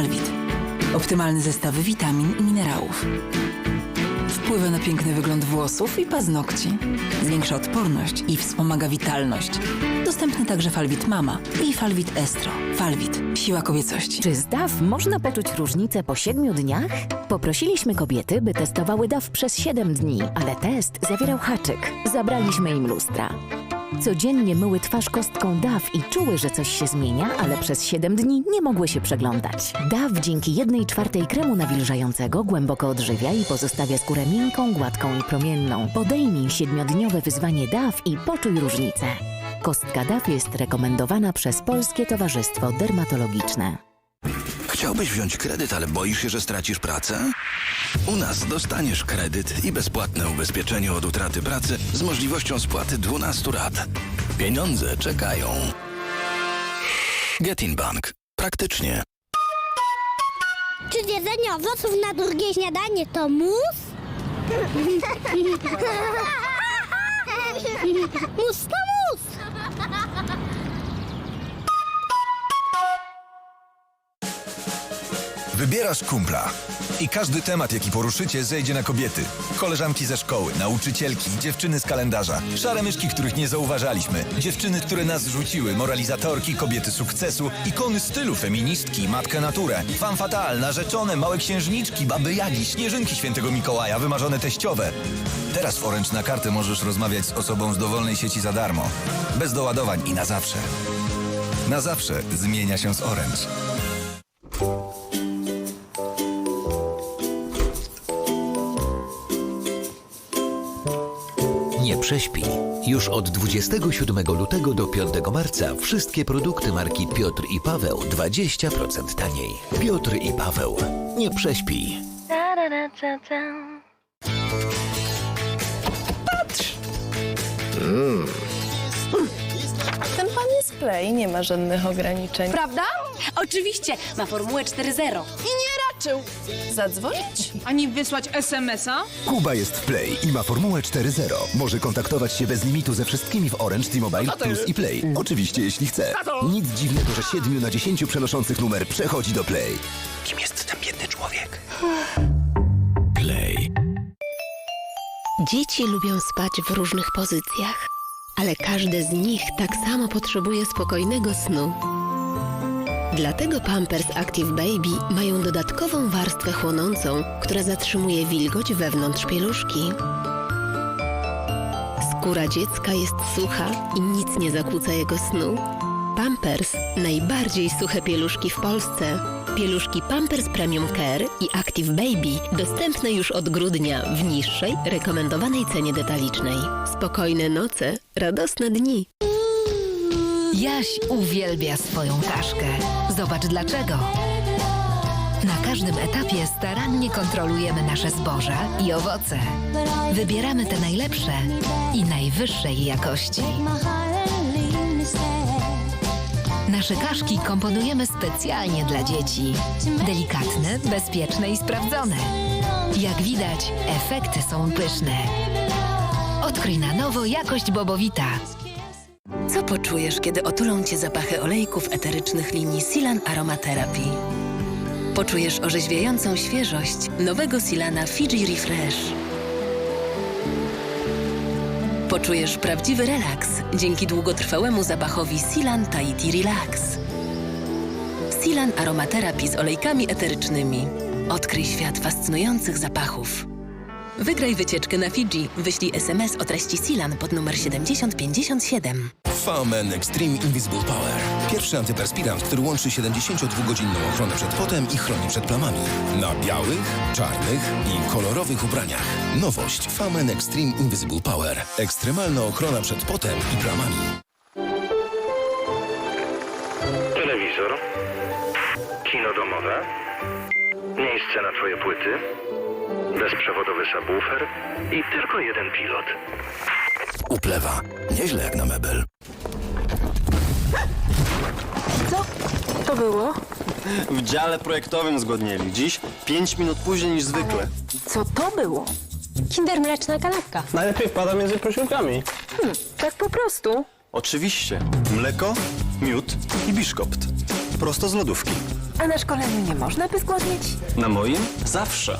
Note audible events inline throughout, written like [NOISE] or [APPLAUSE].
Falwit. Optymalny zestaw witamin i minerałów. Wpływa na piękny wygląd włosów i paznokci. Zwiększa odporność i wspomaga witalność. Dostępny także Falwit Mama i Falwit Estro. Falwit. Siła kobiecości. Czy z DAW można poczuć różnicę po 7 dniach? Poprosiliśmy kobiety, by testowały DAW przez 7 dni, ale test zawierał haczyk. Zabraliśmy im lustra. Codziennie myły twarz kostką DAW i czuły, że coś się zmienia, ale przez 7 dni nie mogły się przeglądać. DAW dzięki 1 czwartej kremu nawilżającego głęboko odżywia i pozostawia skórę miękką, gładką i promienną. Podejmij siedmiodniowe wyzwanie DAW i poczuj różnicę. Kostka DAW jest rekomendowana przez Polskie Towarzystwo Dermatologiczne. Chciałbyś wziąć kredyt, ale boisz się, że stracisz pracę? U nas dostaniesz kredyt i bezpłatne ubezpieczenie od utraty pracy z możliwością spłaty 12 rat. Pieniądze czekają. Getin Bank. Praktycznie. Czy jedzenie owoców na drugie śniadanie to mus? [LAUGHS] mus to mus! Wybierasz kumpla. I każdy temat, jaki poruszycie, zejdzie na kobiety. Koleżanki ze szkoły, nauczycielki, dziewczyny z kalendarza, szare myszki, których nie zauważaliśmy, dziewczyny, które nas rzuciły, moralizatorki, kobiety sukcesu, ikony stylu, feministki, matkę naturę, fan fatal, narzeczone, małe księżniczki, baby Jagi, śnieżynki świętego Mikołaja, wymarzone teściowe. Teraz w Orange na kartę możesz rozmawiać z osobą z dowolnej sieci za darmo. Bez doładowań i na zawsze. Na zawsze zmienia się z Orange. Nie prześpij. Już od 27 lutego do 5 marca wszystkie produkty marki Piotr i Paweł 20% taniej. Piotr i Paweł. Nie prześpij. Ten pan jest play, nie ma żadnych ograniczeń. Prawda? Oczywiście, ma formułę 4.0. I nie raczył zadzwonić? Ani wysłać SMS-a? Kuba jest w Play i ma formułę 4.0. Może kontaktować się bez limitu ze wszystkimi w Orange, T-Mobile, Plus i Play. Oczywiście, jeśli chce. Nic dziwnego, że 7 na 10 przenoszących numer przechodzi do Play. Kim jest ten biedny człowiek? Play. Dzieci lubią spać w różnych pozycjach, ale każde z nich tak samo potrzebuje spokojnego snu. Dlatego Pampers Active Baby mają dodatkową warstwę chłonącą, która zatrzymuje wilgoć wewnątrz pieluszki. Skóra dziecka jest sucha i nic nie zakłóca jego snu. Pampers najbardziej suche pieluszki w Polsce. Pieluszki Pampers Premium Care i Active Baby dostępne już od grudnia w niższej, rekomendowanej cenie detalicznej. Spokojne noce, radosne dni. Jaś uwielbia swoją kaszkę. Zobacz dlaczego. Na każdym etapie starannie kontrolujemy nasze zboża i owoce. Wybieramy te najlepsze i najwyższej jakości. Nasze kaszki komponujemy specjalnie dla dzieci. Delikatne, bezpieczne i sprawdzone. Jak widać, efekty są pyszne. Odkryj na nowo jakość Bobowita. Co poczujesz, kiedy otulą cię zapachy olejków eterycznych linii Silan Aromatherapy? Poczujesz orzeźwiającą świeżość nowego Silana Fiji Refresh. Poczujesz prawdziwy relaks dzięki długotrwałemu zapachowi Silan Tahiti Relax. Silan Aromatherapy z olejkami eterycznymi. Odkryj świat fascynujących zapachów. Wygraj wycieczkę na Fidżi. Wyślij SMS o treści Silan pod numer 7057. Faumen Extreme Invisible Power. Pierwszy antyperspirant, który łączy 72-godzinną ochronę przed potem i chroni przed plamami. Na białych, czarnych i kolorowych ubraniach. Nowość Faumen Extreme Invisible Power. Ekstremalna ochrona przed potem i plamami. Telewizor, kino domowe, miejsce na twoje płyty, bezprzewodowy subwoofer i tylko jeden pilot. Uplewa. Nieźle jak na mebel. To było? W dziale projektowym zgodnieli. Dziś 5 minut później niż zwykle. Co to było? Kinder mleczna kanapka. Najlepiej wpada między posiłkami. Tak po prostu. Oczywiście. Mleko, miód i biszkopt. Prosto z lodówki. A na szkoleniu nie można by zgłodnieć? Na moim? Zawsze.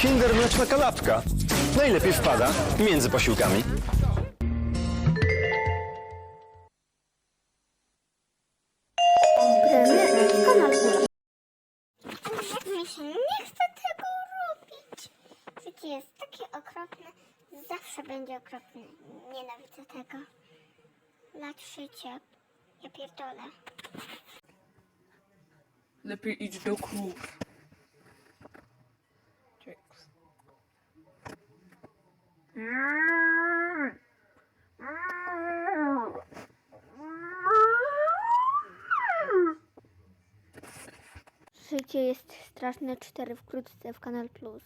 Kinder mleczna kanapka. Najlepiej wpada między posiłkami. Mi się nie chce tego robić. Życie jest takie okropne. Zawsze będzie okropne. Nienawidzę tego. Lat życie. Ja pierdolę. Lepiej idź do krów. Życie jest straszne 4 wkrótce w Kanal Plus.